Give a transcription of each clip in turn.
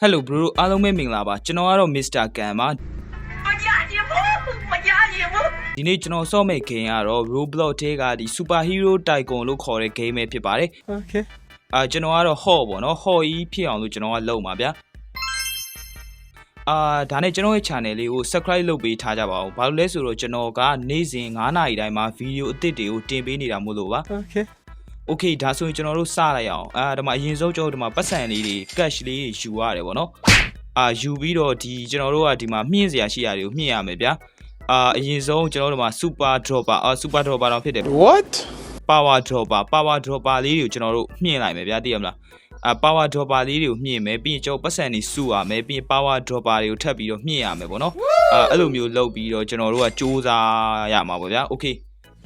ဟယ်လိုဘရိုအားလုံးပဲမင်္ဂလာပါကျွန်တော်ကတော့ Mr. Kan ပါဒီနေ့ကျွန်တော်စော့မဲ့ game ကတော့ Roblox ထဲကဒီ Super Hero Tycoon လို့ခေါ်တဲ့ game ပဲဖြစ်ပါတယ်။ Okay ။အာကျွန်တော်ကတော့ Hot ပေါ့နော် Hot ကြီးဖြစ်အောင်လို့ကျွန်တော်ကလုပ်ပါဗျာ။အာဒါနဲ့ကျွန်တော်ရဲ့ channel လေးကို subscribe လုပ်ပေးထားကြပါအောင်။ဘာလို့လဲဆိုတော့ကျွန်တော်ကနေ့စဉ်9နာရီတိုင်းမှာ video အသစ်တွေကိုတင်ပေးနေတာမို့လို့ပါ။ Okay ။ Okay ဒါဆိုရင်ကျွန်တော်တို့စလိုက်အောင်အာဒီမှာအရင်ဆုံးကျွန်တော်တို့ဒီမှာပတ်စံလေးတွေ cash လေးတွေယူရတယ်ပေါ့နော်အာယူပြီးတော့ဒီကျွန်တော်တို့ကဒီမှာမြင့်စရာရှိရာတွေကိုမြင့်ရမယ်ဗျာအာအရင်ဆုံးကျွန်တော်တို့ဒီမှာ super dropper အာ super dropper တော့ဖြစ်တယ် What? power dropper power dropper လေးတွေကိုကျွန်တော်တို့မြင့်လိုက်မယ်ဗျာသိရမလားအာ power dropper လေးတွေကိုမြင့်မယ်ပြီးရင်ကျွန်တော်ပတ်စံတွေစုရမယ်ပြီးရင် power dropper တွေကိုထပ်ပြီးတော့မြင့်ရမယ်ပေါ့နော်အာအဲ့လိုမျိုးလုပ်ပြီးတော့ကျွန်တော်တို့ကစူးစမ်းရမှာပေါ့ဗျာ okay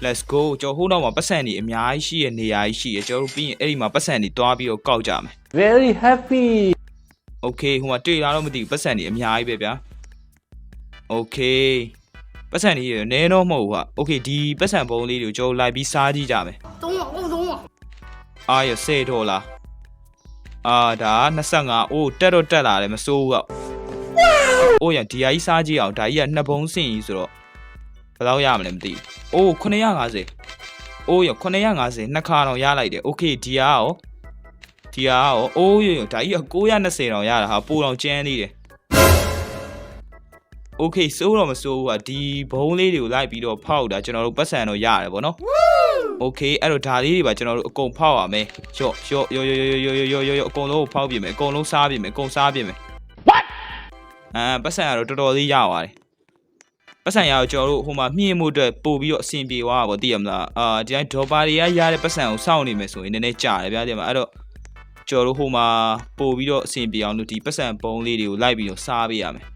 let's go ကျွန်တော်ဟိုးနောက်မှာပတ်စံနေအများကြီးရှိရနေရာကြီးရှိရကျွန်တော်တို့ပြီးရင်အဲ့ဒီမှာပတ်စံနေတွားပြီးတော့ကောက်ကြမယ် very happy okay ဟိုမှာတွေ့လားတော့မသိဘူးပတ်စံနေအများကြီးပဲဗျာ okay ပတ်စံနေရနဲတော့မဟုတ်ဘူးဟာ okay ဒီပတ်စံပုံးလေးတွေကိုကျွန်တော်လိုက်ပြီးစားကြည့်ကြမယ်300 300အာရ10ဒေါ်လာအာဒါ25အိုးတက်တော့တက်လာတယ်မစိုးဘူးကအိုးရဒီအကြီးစားကြည့်အောင်ဒါကြီးကနှစ်ဘုံစင်ကြီးဆိုတော့ ဘယ်လောက်ရမလဲမသိဘူးအိုး950အိုးရ950နှစ်ခါတော့ရလိုက်တယ်โอเคဒီဟာရောဒီဟာရောအိုးရဒါကြီးက920တော့ရတာဟာပိုတော့ကျန်းသေးတယ်โอเคစိုးတော့မစိုးဘူးကဒီဘုံလေးတွေကိုလိုက်ပြီးတော့ဖောက်တာကျွန်တော်တို့ပတ်စံတော့ရတယ်ဗောနော် โอเคအဲ့တော့ဒါလေးတွေပါကျွန်တော်တို့အကုန်ဖောက်ရမယ်ရော့ရော့ရော့ရော့ရော့ရော့ရော့ရော့ရော့အကုန်လုံးကိုဖောက်ပြင်မယ်အကုန်လုံးစားပြင်မယ်အကုန်စားပြင်မယ် what အာပတ်စံကတော့တော်တော်လေးရသွားတယ် ပတ်စံရတော့ကျွန်တော်တို့ဟိုမှာမြင့်မှုအတွက်ပို့ပြီးတော့အဆင်ပြေသွားတာပေါ့သိရမလားအာဒီတိုင်းဒေါ်ပါတွေကရတဲ့ပတ်စံကိုစောင့်နေမယ်ဆိုရင်နည်းနည်းကြာတယ်ဗျာသိရမလားအဲ့တော့ကျွန်တော်တို့ဟိုမှာပို့ပြီးတော့အဆင်ပြေအောင်လို့ဒီပတ်စံပုံးလေးတွေကိုလိုက်ပြီးတော့စားပေးရမယ်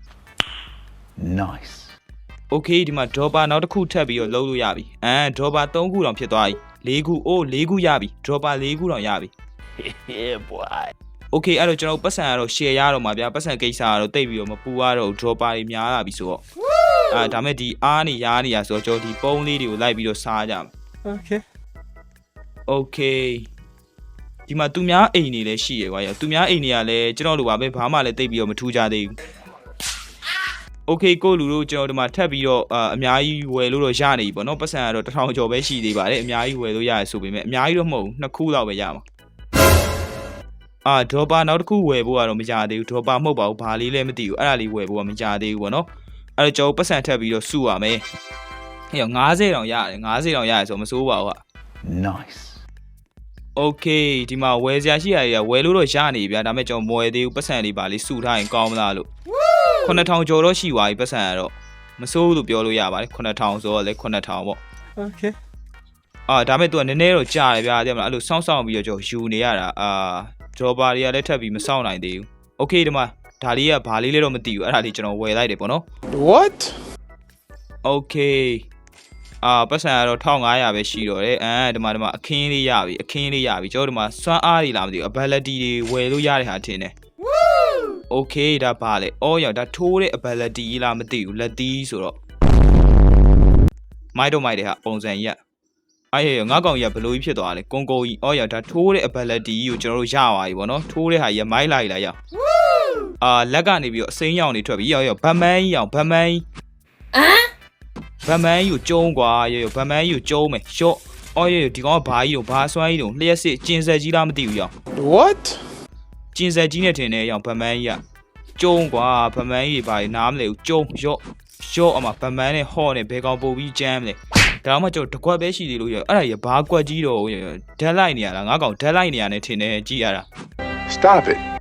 Nice. Okay ဒီမှာ dropper နောက်တစ်ခုထပ်ပြီးတော့လုံးလို့ရပြီ။အဲ dropper 3ခုတောင်ဖြစ်သွားပြီ။4ခုအိုး4ခုရပြီ။ dropper 4ခုတောင်ရပြီ Yeah, boy. ။ Okay အဲ့တော့ကျွန်တော်တို့ပတ်စံကတော့ share ရတော့မှာဗျာ။ပတ်စံကိစ္စကတော့တိတ်ပြီးတော့မပူရတော့ဘူး dropper တွေများလာပြီဆိုတော့။ အဲဒါမဲ့ဒီအားနေရားနေရဆိုတော့ကျွန်တော်ဒီပုံးလေးတွေကိုလိုက်ပြီးတော့စားကြမယ် Okay. ။ Okay ဒီမှာသူများအိမ်နေလည်းရှိရကွာ။သူများအိမ်တွေကလည်းကျွန်တော်တို့ပါပဲဘာမှလည်းတိတ်ပြီးတော့မထူးကြသေးဘူး။ Okay ကိုလူတို့ကျွန်တော်ဒီမှာထပ်ပြီးတော့အာအများကြီးဝယ်လို့တော့ရနေပြီပေါ့နော်ပတ်စံကတော့တစ်ထောင်ကျော်ပဲရှိသေးပါတယ်အများကြီးဝယ်လို့ရတယ်ဆိုပေမဲ့အများကြီးတော့မဟုတ်ဘူးနှစ်ခုလောက်ပဲရမှာအာဒေါ်ပါနောက်တစ်ခုဝယ်ဖို့ကတော့မရသေးဘူးဒေါ်ပါမဟုတ်ပါဘူးဘာလေးလည်းမသိဘူးအဲ့ဒါလေးဝယ်ဖို့ကမရသေးဘူးပေါ့နော် အဲ့တော့ကျွန်တော်ပတ်စံထပ်ပြီးတော့စုရမယ်ဟဲ့90တောင်ရတယ်90တောင်ရတယ်ဆိုမစိုးပါဘူးဟာ Nice. Okay ဒီမှာဝယ်စရာရှိရရဝယ်လို့တော့ရနေပြီဗျာဒါပေမဲ့ကျွန်တော်မဝယ်သေးဘူးပတ်စံလေးပါလေးစုထားရင်ကောင်းမလားလို့9000ကျော်တော့ရှိသွားပြီပတ်စံကတော့မစိုးဘူးလို့ပြောလို့ရပါတယ်9000ဆိုတော့လေ9000ပေါ့ Okay. အာဒါပေမဲ့ तू ကနည်းနည်းတော့ကြာတယ်ဗျာတဲ့မလားအဲ့လိုစောင့်စောင့်ပြီးတော့ကျွန်တော်ယူနေရတာအာ dropper တွေကလည်းထပ်ပြီးမစောင့်နိုင်သေးဘူး Okay ဒီမှာ ဒါလေးကဘာလေးလဲတော့မသိဘူးအဲ့ဒါလေးကျွန်တော်ဝယ်လိုက်တယ်ပေါ့နော် What? Okay အာပတ်စံကတော့1500ပဲရှိတော့တယ်အဲဒီမှာဒီမှာအခင်းလေးရပြီအခင်းလေးရပြီကျွန်တော်ဒီမှာစွမ်းအားတွေလားမသိဘူး ability တွေဝယ်လို့ရတဲ့ဟာထင်တယ် Okay ဒါပါလေအော်ရောဒါထိုးတဲ့ ability ကြီးလားမသိဘူးလက်သီးဆိုတော့မိုက်တော့မိုက်တယ်ဟာပုံစံကြီးကအဲ့ရငါကောင်ကြီးကဘလို့ကြီးဖြစ်သွားလဲကုန်းကုန်းကြီးအော်ရောဒါထိုးတဲ့ ability ကြီးကိုကျွန်တော်တို့ရသွားပြီဗောနော်ထိုးတဲ့ဟာကြီးကမိုက်လိုက်လာရ အောင်အာလက်ကနေပြီးတော့အစိမ်းရောင်တွေထွက်ပြီးရောရောဗတ်မန်းကြီးအောင်ဗတ်မန်းကြီးဗတ်မန်းကြီးကိုကျုံးကွာရောရောဗတ်မန်းကြီးကိုကျုံးမယ်ရှော့အော်ရောရောဒီကောင်ကဘာကြီးကိုဘာဆွမ်းကြီးတုံလျှက်စစ်ကျင်ဆက်ကြီးလားမသိဘူးရော What? ကျင်ဆက်ကြီးနဲ့ထင်တယ်ရောင်ဗမန်းကြီးကကျုံးကွာဗမန်းကြီးတွေပါနားမလဲဘူးကျုံးရော့ရော့အမဗမန်းနဲ့ဟော့နဲ့ဘဲကောင်ပို့ပြီးကြမ်းမလဲဒါမှကျွန်တော်တကွက်ပဲရှိသေးလို့ရအဲ့ဒါကြီးဘာကွက်ကြီးတော့ရဓာတ်လိုက်နေရလားငါကောင်ဓာတ်လိုက်နေရနဲ့ထင်တယ်ကြည့်ရတာ Stop it.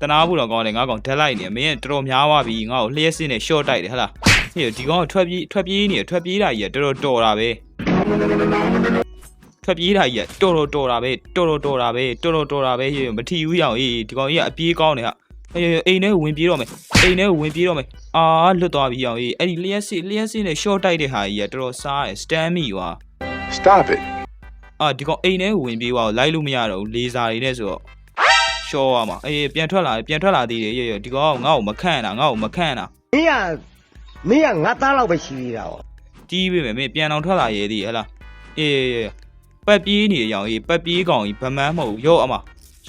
တနာဖို့တော့ကောင်းတယ်ငါကောင်ဓာတ်လိုက်နေမင်းတော်တော်များသွားပြီငါ့ကိုလျှက်စစ်နဲ့ short တိုက်တယ်ဟဟလားဟေ့ဒီကောင်ကထွက်ပြေးထွက်ပြေးနေရထွက်ပြေးတာကြီးကတော်တော်တော်တာပဲထွက်ပြေးတာကြီးကတော်တော်တော်တာပဲတော်တော်တော်တာပဲတော်တော်တော်တာပဲဟေ့မထီဘူးရအောင်ဟေးဒီကောင်ကြီးကအပြေးကောင်းတယ်ဟာအေးအိမ်ထဲကိုဝင်ပြေးတော့မယ်အိမ်ထဲကိုဝင်ပြေးတော့မယ်အာလွတ်သွားပြီအောင်ကြီးအဲ့ဒီလျှက်စစ်လျှက်စစ်နဲ့ short တိုက်တဲ့ဟာကြီးကတော်တော်စားရယ် stand မိွာ Stop it. အာဒီကောင်အိမ်ထဲကိုဝင်ပြေးသွားလိုက်လို့မရတော့ဘူးလေစာတွေနဲ့ဆိုတော့ short ရမှာအေးပြန်ထွက်လာပြန်ထွက်လာသေးတယ်ရရဒီကောင်ကငါ့ကိုမခန့်တာငါ့ကိုမခန့်တာမင်းကမင်းကငါသားလောက်ပဲရှိသေးတာ哦တီးပေးမယ်မင်းပြန်အောင်ထွက်လာရဲသေးဟဲ့လားအေးပတ်ပြေးနေရအောင်ကြီးပတ်ပြေးကောင်ကြီးဗမန်းမဟုတ်ရော့အမ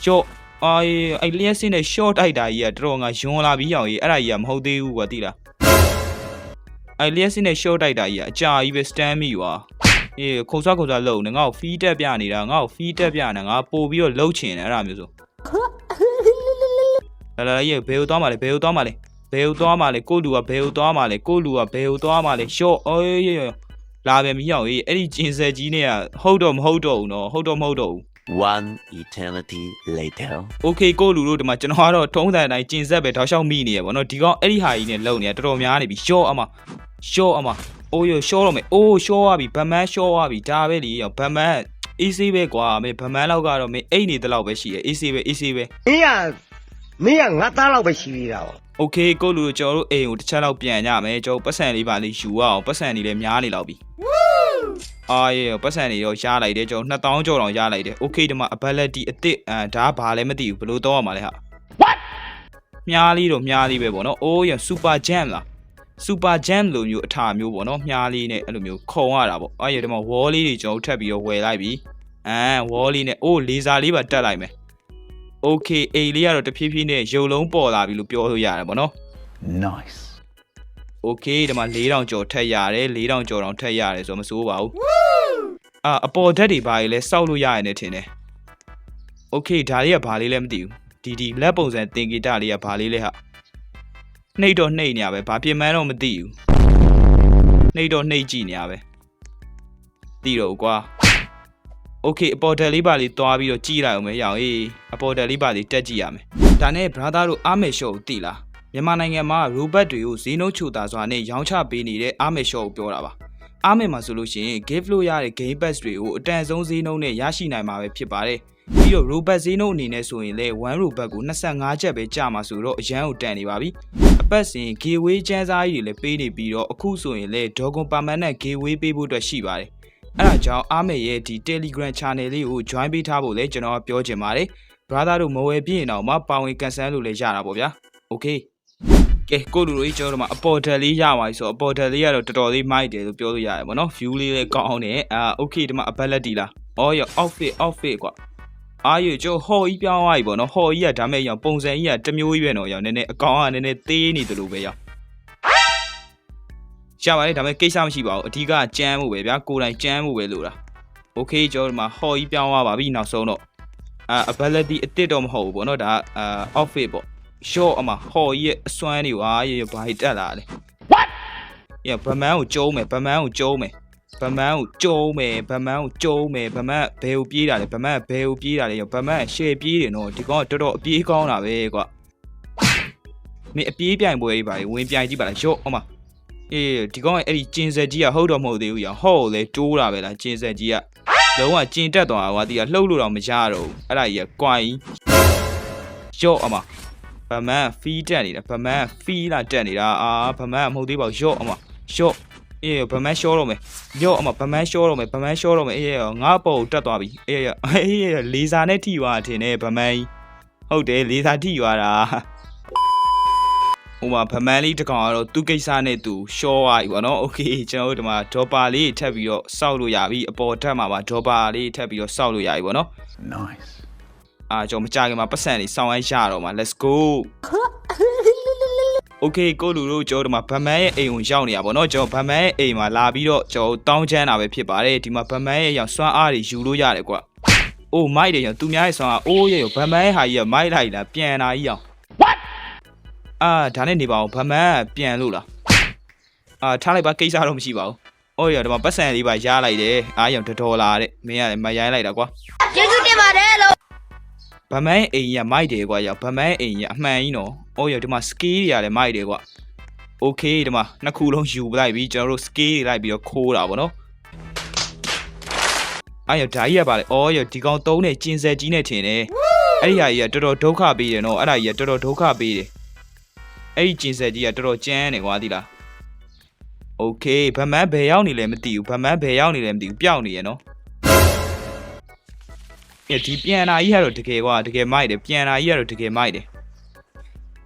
ရော့အာအဲ့လျက်စင်းနဲ့ short တိုက်တာကြီးကတော်တော်ငါယွန်လာပြီးရောင်ကြီးအဲ့ဒါကြီးကမဟုတ်သေးဘူးကွာတိလားအဲ့လျက်စင်းနဲ့ short တိုက်တာကြီးကအကြာကြီးပဲ stand မိွာအေးခုံဆွားခုံဆွားလုံနေငါ့ကို feed တက်ပြနေတာငါ့ကို feed တက်ပြနေငါပို့ပြီးတော့လှုပ်ချင်တယ်အဲ့ဒါမျိုးဆို လာလာရေးဘယ်ကိုသွားမှလဲဘယ်ကိုသွားမှလဲဘယ်ကိုသွားမှလဲကိုလူကဘယ်ကိုသွားမှလဲကိုလူကဘယ်ကိုသွားမှလဲ short အေးလာပဲမီးအောင်ကြီးအဲ့ဒီကျင်ဆက်ကြီးနဲ့ကဟုတ်တော့မဟုတ်တော့ဘူးနော်ဟုတ်တော့မဟုတ်တော့ဘူး One eternity later. Okay ကိုလူတို့ဒီမှာကျွန်တော်ကတော့ထုံးစံအတိုင်းကျင်ဆက်ပဲတောက်လျှောက်မိနေရပါတော့ဒီကောင်အဲ့ဒီဟာကြီးနဲ့လုံနေတာတော်တော်များနေပြီရှော့အမရှော့အမအိုးရရှော့တော့မယ်အိုးရှော့သွားပြီဗမန်းရှော့သွားပြီဒါပဲလေရောဗမန်း အေးဆေးပဲကွာမင်းဗမန်းလောက်ကတော့မင်းအိတ်နေတလောက်ပဲရှိရအေးဆေးပဲအေးဆေးပဲမင်းကမင်းကငါသားလောက်ပဲရှိသေးတာပေါ့ Okay ကိုလူတို့ကျွန်တော်တို့အိမ်ကိုတစ်ချက်လောက်ပြန်ကြမယ်ကျွန်တော်ပတ်စံလေးပါလေးယူအောင်ပတ်စံလေးလည်းများနေလောက်ပြီအာရေပတ်စံတွေရောရလိုက်တယ်ကျွန်တော်2000ကျော်တောင်ရလိုက်တယ် Okay ဒီမှာ ability အစ်စ်အဲဒါဘာလဲမသိဘူးဘယ်လိုတော့ရမှာလဲဟာမြားလေးတော့မြားလေးပဲပေါ့နော်။အိုးရ super jam လား။ super jam လိုမျိုးအထာမျိုးပေါ့နော်။မြားလေးနဲ့အဲ့လိုမျိုးခုံရတာပေါ့။အဲ့ရဒီမှာ wall လေးတွေကျွန်တော်ထပ်ပြီးတော့ဝယ်လိုက်ပြီ။အဲ wall လေးနဲ့အိုး laser လေးပါတက်လိုက်မယ်။ Okay အိမ်လေးကတော့တဖြည်းဖြည်းနဲ့ရုပ်လုံးပေါ်လာပြီလို့ပြောလို့ရတယ်ပေါ့နော် Nice. ။ Okay ဒီမှာ4000ကျော်ထက်ရတယ်4000ကျော်တောင်ထက်ရတယ်ဆိုတော့မစိုးပါဘူး။အာအပေါ်ဓာတ်တွေဘာတွေလဲစောက်လို့ရရတယ်ထင်တယ်။ Okay ဒါလေးကဘာလေးလဲမသိဘူး။ဒီဒီလက်ပုံစံသင်္ကေတလေးကဘာလေးလဲဟာ။ နှိပ်တော့နှိပ်နေရပဲဘာပြင်မှန်းတော့မသိဘူး။နှိပ်တော့နှိပ်ကြည့်နေရပဲ။သိတော့ကွာ။ Okay အပေါ်ဓာတ်လေးပါလေးသွားပြီးတော့ကြည့်လိုက်အောင်မယ်ရအောင်အေးအပေါ်ဓာတ်လေးပါလေးတက်ကြည့်ရမယ်။ဒါနဲ့ brother တို့အားမေရှော့ကိုသိလား။မြန်မာနိုင်ငံမှာ robot တွေကိုဈေးနှုန်းချိုတာစွာနဲ့ရောင်းချပေးနေတဲ့အားမေရှော့ကိုပြောတာပါ။အားမယ်မှာဆိုလို့ရှိရင် give လို့ရတဲ့ game pass တွေကိုအတန်ဆုံးဈေးနှုန်းနဲ့ရရှိနိုင်မှာပဲဖြစ်ပါတယ်။ ပြီးတော့ robot ဈေးနှုန်းအနေနဲ့ဆိုရင်လည်း1 robot ကို25ကျပ်ပဲကျမှာဆိုတော့အရန်ကိုတန်နေပါပြီ။အပတ်စဉ် giveaway ကျန်းစားကြီးတွေလည်းပေးနေပြီးတော့အခုဆိုရင်လည်း Dogon Permanent giveaway ပေးဖို့အတွက်ရှိပါတယ်။အဲဒါကြောင့်အားမယ်ရဲ့ဒီ Telegram channel လေးကို join ပေးထားဖို့လည်းကျွန်တော်ကပြောချင်ပါတယ်။ brother တို့မဝယ်ပြည့်ရင်တော့မှပါဝင်ကန်ဆယ်လို့လည်းရတာပေါ့ဗျာ။ Okay ကဲကိုလူတို့ကြီးကျွန်တော်တို့မှာအပေါ်တယ်လေးရပါပြီဆိုတော့အပေါ်တယ်လေးကတော့တော်တော်လေးမိုက်တယ်လို့ပြောလို့ရတယ်ဗောနော် view လေးလည်းကောင်းအောင်နဲ့အာ okay ဒီမှာ ability လားအော်ရ outfit outfit ကွာ အာရကျိုဟော်ကြီးပြောင်းသွားပြီဗောနော်ဟော်ကြီးကဒါမဲ့ရောင်ပုံစံကြီးကတစ်မျိုးကြီးပဲနော်ရောင်နည်းနည်းအကောင်ကနည်းနည်းသေးနေတယ်လို့ပဲရောင်ရပါတယ်ဒါမဲ့ကိစ္စမရှိပါဘူးအဓိကကြမ်းမှုပဲဗျာကိုယ်တိုင်ကြမ်းမှုပဲလို့လား okay ကျွန်တော်တို့မှာဟော်ကြီးပြောင်းသွားပါပြီနောက်ဆုံးတော့အာ ability အစ်စ်တော့မဟုတ်ဘူးဗောနော်ဒါအာ outfit ပေါ့ short အမဟော်ကြီးရဲ့အစွမ်းတွေဟာရေဘာကြီးတက်လာလဲ what ရဗမန်းကိုကျုံးမယ်ဗမန်းကိုကျုံးမယ် ဗမန်းကိုကျုံးမယ်ဗမန်းကိုကျုံးမယ်ဗမန်းဘယ်ကိုပြေးတာလဲဗမန်းဘယ်ကိုပြေးတာလဲရောဗမန်းရှေ့ပြေးတယ်နော်ဒီကောင်ကတော်တော်အပြေးကောင်းတာပဲကွာမင်းအပြေးပြိုင်ပွဲကြီးပါလေဝင်ပြိုင်ကြည့်ပါလားရော့အမအေးဒီကောင်ကအဲ့ဒီကျင်ဆက်ကြီးကဟုတ်တော့မဟုတ်သေးဘူးရောဟော့ကိုလေတိုးတာပဲလားကျင်ဆက်ကြီးကလုံးဝကျင်တက်သွားတာကွာဒီကလှုပ်လို့တော့မရတော့ဘူးအဲ့ဒါကြီးကကွိုင်းရော့အမဗမန်ဖီးတက်နေတာဗမန်ဖီးလာတက်နေတာအာဗမန်မဟုတ်သေးပါဘူးရော့အမရော့ အေးဗမန်ရှောတော့မယ်ရော့အမဗမန်ရှောတော့မယ်ဗမန်ရှောတော့မယ်အေးငါ့ပေါ်တက်သွားပြီအေးအေးလေဆာနဲ့ထိသွားတယ်နဲ့ဗမန်ဟုတ်တယ်လေဆာထိသွားတာဟိုမှာဗမန်လေးတစ်ကောင်ကတော့သူ့ကိစ္စနဲ့သူရှောသွားပြီဗောနော်โอเคကျွန်တော်တို့ဒီမှာဒေါ်ပါလေးထပ်ပြီးတော့စောက်လို့ရပြီအပေါ်ထပ်မှာပါဒေါ်ပါလေးထပ်ပြီးတော့စောက်လို့ရပြီဗောနော် Nice. အာကျွန်တော်မကြခင်မှာပတ်စံလေးစောင်းရိုင်းရတော့မှာ let's go Okay ကိုလူတို့ကျွန်တော်တို့မှာဗမန်ရဲ့အိမ်ကိုရောက်နေရပါတော့ကျွန်တော်ဗမန်ရဲ့အိမ်မှာလာပြီးတော့ကျွန်တော်တောင်းချမ်းတာပဲဖြစ်ပါတယ်ဒီမှာဗမန်ရဲ့ရောက်စွမ်းအားတွေယူလို့ရတယ်ကွာအိုးမိုက်တယ်ရောသူများရဲ့စွမ်းအားအိုးရဲ့ရောဗမန်ရဲ့ဟာကြီးကမိုက်လိုက်လားပြန်လာကြီးအောင် What အာဒါနဲ့နေပါအောင်ဗမန်ကပြန်လို့လားအာထားလိုက်ပါကိစ္စတော့မရှိပါဘူးအိုးရဒီမှာပတ်စံလေးပါရလိုက်တယ်အားရောဒေါ်လာတဲ့မင်းကလည်းမရိုင်းလိုက်တာကွာကျေးဇူးတင်ပါတယ်လို့ဗမန်းအိမ်ကြီးကမိုက်တယ်ကွာရောက်ဗမန်းအိမ်ကြီးကအမှန်ကြီးနော်။ အော်ရောက်ဒီမှာ skill တွေကလည်းမိုက်တယ်ကွာ။ Okay ဒီမှာနှစ်ခုလုံးယူလိုက်ပြီးကျွန်တော်တို့ skill တွေလိုက်ပြီးတော့ခိုးတာဗောနော်။အားရောက်ဓာကြီးကပါလေ။အော်ရောက်ဒီကောင်သုံးတဲ့ကျင်ဆက်ကြီးနဲ့ထင်တယ်။အဲ့ဒီဟာကြီးကတော်တော်ဒုက္ခပေးတယ်နော်။အဲ့ဒါကြီးကတော်တော်ဒုက္ခပေးတယ်။အဲ့ဒီကျင်ဆက်ကြီးကတော်တော်ကြမ်းတယ်ကွာသိလား။ Okay ဗမန်းဘယ်ရောက်နေလဲမသိဘူး။ဗမန်းဘယ်ရောက်နေလဲမသိဘူး။ပျောက်နေရနော်။အေးဒီပြန်လာကြီးကတော့တကယ်ကွာတကယ်မိုက်တယ်ပြန်လာကြီးကတော့တကယ်မိုက်တယ်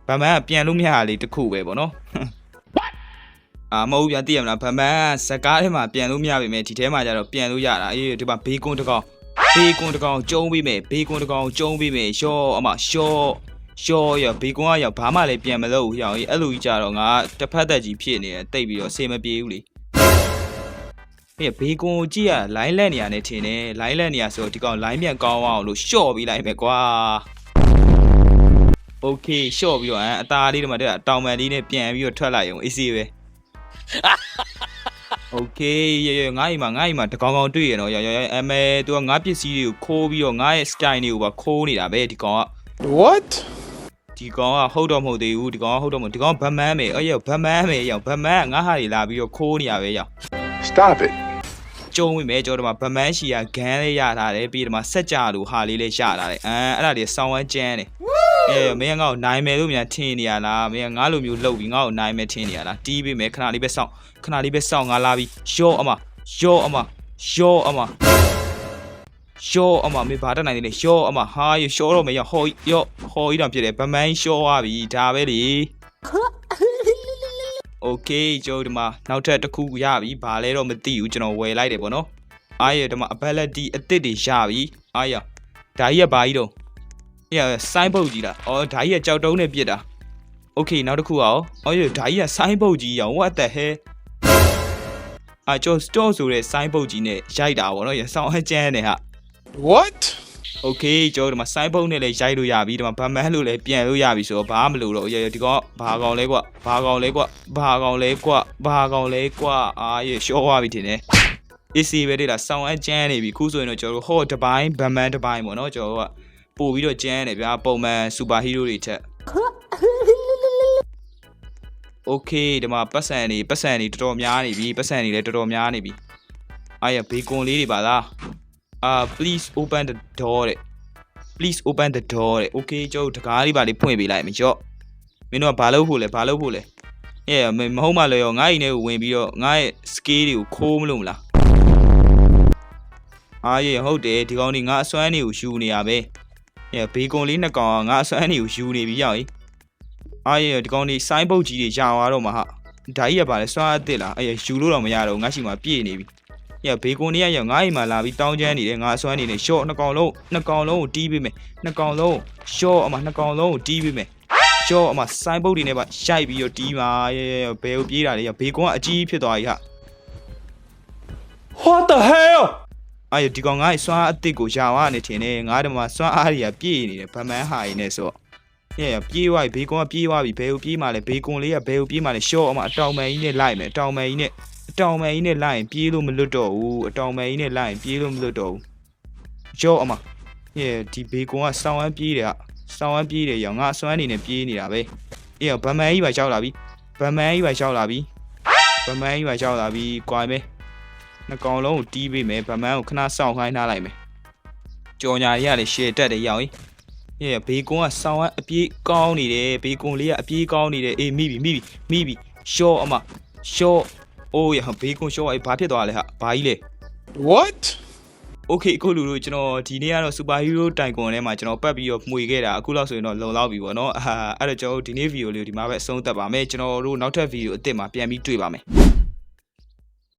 ဗမန်ကပြန်လို့မရတာလေးတစ်ခုပဲပေါ့နော်အာမဟုတ်ပြန်သိရမလားဗမန်ကစကားထဲမှာပြန်လို့မရပါပဲဒီထဲမှာကျတော့ပြန်လို့ရတာအေးဒီမှာဘေးကွန်းတစ်ကောင်ဘေကွန်တစ်ကောင်ကျုံးပြီးမယ်ဘေကွန်တစ်ကောင်ကျုံးပြီးမယ်ရှော့အမရှော့ရှော့ရဘေကွန်ကရောက်ဘာမှလည်းပြန်မလုပ်ဘူးရောင်ကြီးအဲ့လိုကြီးကြတော့ငါတစ်ဖက်သက်ကြီးဖြစ်နေတယ်တိတ်ပြီးတော့ဆေးမပြေးဘူးလေဟဲ့ဘေကွန်ကိုကြည့်ရလိုင်းလက်နေရနေထင်တယ်လိုင်းလက်နေရဆိုတော့ဒီကောင်လိုင်းပြန်ကောင်းအောင်လို့ရှော့ပြီးလိုက်မယ်ကွာ โอเคရှော့ပြီးတော့အသားလေးတွေမှာတက်တောင်ပန်လေးနဲ့ပြန်ပြီးတော့ထွက်လိုက်အောင်အေးစေးပဲ โอเคရရငါ့အိမ်မှာငါ့အိမ်မှာတကောင်ကောင်တွေ့ရတော့ရရရအမေသူကငါပစ္စည်းတွေကိုခိုးပြီးတော့ငါရဲ့ style တွေကိုပါခိုးနေတာပဲဒီကောင်က What? ဒီကောင်ကဟုတ်တော့မဟုတ်သေးဘူးဒီကောင်ကဟုတ်တော့မဟုတ်ဒီကောင်ဗတ်မန်းမယ်အေးရဗတ်မန်းမယ်ရောဗတ်မန်းကငါဟာတွေလာပြီးတော့ခိုးနေရပဲရော Stop it. ကျုံဝင်မယ်ကျော်တော့မှာဗတ်မန်းရှီကဂန်းလေးရထားတယ်ပြီးတော့မှစက်ကြလို့ဟာလေးလေးရထားတယ်အဲအဲ့ဒါတွေစောင်းဝမ်းကျန်းတယ် အေးမင်းကငါ့ကိုနိုင်မယ်လို့များထင်နေရလားမင်းကငါလိုမျိုးလှုပ်ပြီးငါ့ကိုနိုင်မယ်ထင်နေရလားတီးပေးမယ်ခဏလေးပဲစောင့်ခဏလေးပဲစောင့်ငါလာပြီးရော့အမရော့အမရော့အမ ရှော့အမမေဘာတက်နိုင်တယ်လေရှော့အမဟာရရှော့တော့မရဟော်ရော့ဟော်ကြီးတောင်ဖြစ်တယ်ဗမန်းရှော့သွားပြီဒါပဲလေโอเคကျိုးဒီမှာနောက်ထပ်တစ်ခုရပြီဘာလဲတော့မသိဘူးကျွန်တော်ဝယ်လိုက်တယ်ပေါ့နော်အားရဒီမှာ ability အစ်စ်တွေရပြီအားရဒါကြီးကဘာကြီးတော့ အေးဆိုင်းပုတ်ကြီးလားအော်ဒါကြီးကကြောက်တုံးနဲ့ပြစ်တာโอเคနောက်တစ်ခုအောင်အော်ရဒါကြီးကဆိုင်းပုတ်ကြီးရော what the hell အာကျော် store ဆိုတဲ့ဆိုင်းပုတ်ကြီးနဲ့ရိုက်တာပေါ့နော်ရဆောင်အကျန်းနဲ့ဟာ What? โอเคကျွန်တော်ဒီမှာစိုင်းဖုန်းနဲ့လည်းရိုက်လို့ရပြီဒီမှာဗမန်းလို့လည်းပြန်လို့ရပြီဆိုတော့ဘာမှမလို့တော့ရရဒီကောင်ဘာကောင်လဲကွဘာကောင်လဲကွဘာကောင်လဲကွဘာကောင်လဲကွအာရရှော့သွားပြီထင်တယ်အစီပဲတိလားဆောင်းအကျန်းနေပြီခုဆိုရင်တော့ကျွန်တော်တို့ဟော့တပိုင်းဗမန်းတပိုင်းပေါ့နော်ကျွန်တော်တို့က ပို့ပြီးတော့ကျန်းနေဗျာပုံမှန်စူပါဟီးရိုးတွေထက်โอเคဒီမှာပတ်စံနေပတ်စံနေတော်တော်များနေပြီပတ်စံနေလည်းတော်တော်များနေပြီအာရဘေကွန်လေးတွေပါလား uh please open the door တဲ့ please open the door တဲ့ okay ကျုပ်တကားလေးပါလေးဖွင့်ပေးလိုက်မယ်ကြော့မင်းတို့ကဘာလုပ်ဖို့လဲဘာလုပ်ဖို့လဲအဲမမဟုတ်မှလည်းရောငါ့အိမ်ထဲကိုဝင်ပြီးတော့ငါ့ရဲ့ scale တွေကိုခိုးမလို့မလားအားရဟုတ်တယ်ဒီကောင်ကြီးငါအစွမ်းတွေကိုယူနေရပဲ အဲဘေကွန်လေးနှစ်ကောင်ကငါအစွမ်းတွေကိုယူနေပြီရောက်ကြီးအားရဒီကောင်ကြီးဆိုင်းပုတ်ကြီးတွေကြာသွားတော့မှာဟာဒါကြီးကပါလဲစွမ်းအစ်စ်လားအဲယူလို့တော့မရတော့ငါရှိမှပြည့်နေပြီ။ညဘေကွန်နေရရငါ့အိမ်မှာလာပြီးတောင်းချမ်းနေတယ်ငါအစွမ်းနေနေရှော့နှစ်ကောင်လုံးနှစ်ကောင်လုံးကိုတီးပေးမယ်နှစ်ကောင်လုံးရှော့အမနှစ်ကောင်လုံးကိုတီးပေးမယ်ရှော့အမစိုင်းပုတ်တွေနဲ့ပါရိုက်ပြီးတော့တီးပါရဲရဲဘယ်ကိုပြေးတာလဲဘေကွန်ကအကြီးဖြစ်သွားပြီဟာ What the hell? အာဒီကောင်ငါ့စွမ်းအစ်စ်ကိုယာဝကနေထင်တယ်ငါတမစွမ်းအားတွေကပြည့်နေတယ်ဗမန်းဟာရည်နဲ့ဆိုရဲရပြေးသွားပြီဘေကွန်ကပြေးသွားပြီဘယ်ကိုပြေးမှလဲဘေကွန်လေးကဘယ်ကိုပြေးမှလဲရှော့အမအတောင်ပန်ကြီးနဲ့လိုက်မယ်အတောင်ပန်ကြီးနဲ့အတောင်ပန်ကြီးနဲ့လိုက်ရင်ပြေးလို့မလွတ်တော့ဘူးအတောင်ပန်ကြီးနဲ့လိုက်ရင်ပြေးလို့မလွတ်တော့ဘူးကြော့အမ耶ဒီဘေကွန်ကစောင်းဝမ်းပြေးတယ်ကစောင်းဝမ်းပြေးတယ်ရောငါအစွမ်းအနေနဲ့ပြေးနေတာပဲအေးဗမန်ကြီးပါရောက်လာပြီဗမန်ကြီးပါရောက်လာပြီဗမန်ကြီးပါရောက်လာပြီ꽌မယ် နှကောင်လုံးကိုတီးပေးမယ်ဗမန်းကိုခဏစောင့်ခိုင်းထားလိုက်မယ်ကြော်ညာတွေကလည်းရှယ်တက်တယ်ရောက်ရင်ရဲ့ဘေးကွန်ကဆောင်းအပြေးကောင်းနေတယ်ဘေးကွန်လေးကအပြေးကောင်းနေတယ်အေးမိပြီမိပြီမိပြီရှော့အမရှော့အိုးရဘေးကွန်ရှော့အေးဘာဖြစ်သွားလဲဟာဘာကြီးလဲ what okay အခုလူတို့ကျွန်တော်ဒီနေ့ကတော့ super hero တိုင်ကွန်ထဲမှာကျွန်တော်ပတ်ပြီးတော့မှွေခဲ့တာအခုလောက်ဆိုရင်တော့လုံလောက်ပြီပေါ့နော်အာအဲ့တော့ကျွန်တော်ဒီနေ့ video လေးကိုဒီမှာပဲအဆုံးသတ်ပါမယ်ကျွန်တော်တို့နောက်ထပ် video အစ်စ်မှာပြန်ပြီးတွေ့ပါမယ်